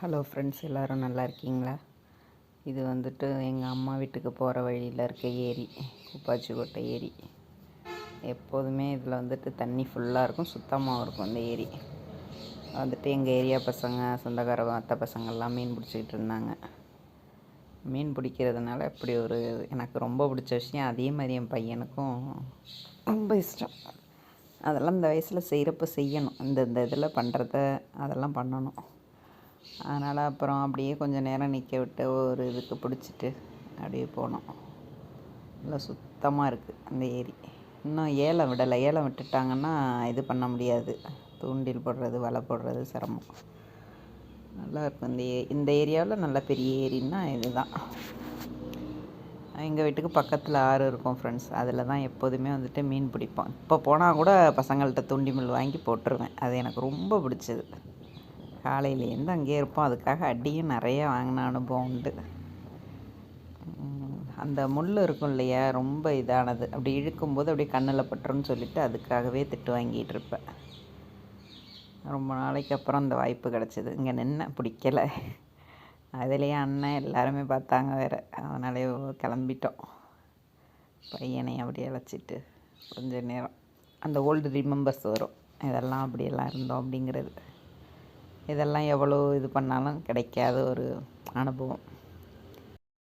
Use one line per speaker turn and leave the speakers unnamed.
Hello friends எல்லோரும் நல்லா இருக்கீங்களா? இது வந்துட்டு எங்கள் அம்மா வீட்டுக்கு போகிற வழியில் இருக்க ஏரி குப்பாச்சிக்கோட்டை ஏரி. எப்போதுமே இதில் வந்துட்டு தண்ணி ஃபுல்லாக இருக்கும் சுத்தமாகவும் இருக்கும் இந்த ஏரி. வந்துட்டு எங்கள் ஏரியா பசங்க சொந்தக்கார அத்தை பசங்கள்லாம் மீன் பிடிச்சிக்கிட்டு இருந்தாங்க. மீன் பிடிக்கிறதுனால இப்படி ஒரு எனக்கு ரொம்ப பிடிச்ச விஷயம் அதே மாதிரி என் பையனுக்கும் ரொம்ப இஷ்டம். அதெல்லாம் இந்த வயசில் செய்கிறப்ப செய்யணும். இந்த இந்த இதில் பண்ணுறத அதெல்லாம் பண்ணணும். அதனால் அப்புறம் அப்படியே கொஞ்சம் நேரம் நிற்க விட்டு ஒரு இதுக்கு பிடிச்சிட்டு அப்படியே போனோம். நல்லா சுத்தமாக இருக்குது அந்த ஏரி. இன்னும் ஏலம் விடலை. ஏலம் விட்டுட்டாங்கன்னா இது பண்ண முடியாது. தூண்டில் போடுறது வலை போடுறது சிரமம். நல்லா இருக்கும். இந்த ஏ இந்த ஏரியாவில் நல்ல பெரிய ஏரின்னா இதுதான். எங்கள் வீட்டுக்கு பக்கத்தில் ஆறு இருக்கும் ஃப்ரெண்ட்ஸ் அதில் தான் எப்போதுமே வந்துட்டு மீன் பிடிப்போம். இப்போ போனால் கூட பசங்கள்கிட்ட தூண்டிமில் வாங்கி போட்டுருவேன். அது எனக்கு ரொம்ப பிடிச்சது. காலையிலேருந்து அங்கேயே இருப்போம். அதுக்காக அடியும் நிறைய வாங்கின அனுபவம் உண்டு. அந்த முள் இருக்கும் இல்லையா? ரொம்ப இதானது. அப்படி இழுக்கும்போது அப்படியே கண்ணில் பட்டுருன்னு சொல்லிட்டு அதுக்காகவே திட்டு வாங்கிட்டு இருப்பேன். ரொம்ப நாளைக்கு அப்புறம் அந்த வாய்ப்பு கிடச்சிது. இங்கே நின்று பிடிக்கல. அதுலேயே அண்ணன் எல்லாருமே பார்த்தாங்க வேறு. அதனாலே கிளம்பிட்டோம். பையனை அப்படியே அழைச்சிட்டு கொஞ்ச நேரம். அந்த ஓல்டு ரிமெம்பர்ஸ் வரும். இதெல்லாம் அப்படியெல்லாம் இருந்தோம் அப்படிங்கிறது. இதெல்லாம் எவ்வளோ இது பண்ணாலும் கிடைக்காத ஒரு அனுபவம்.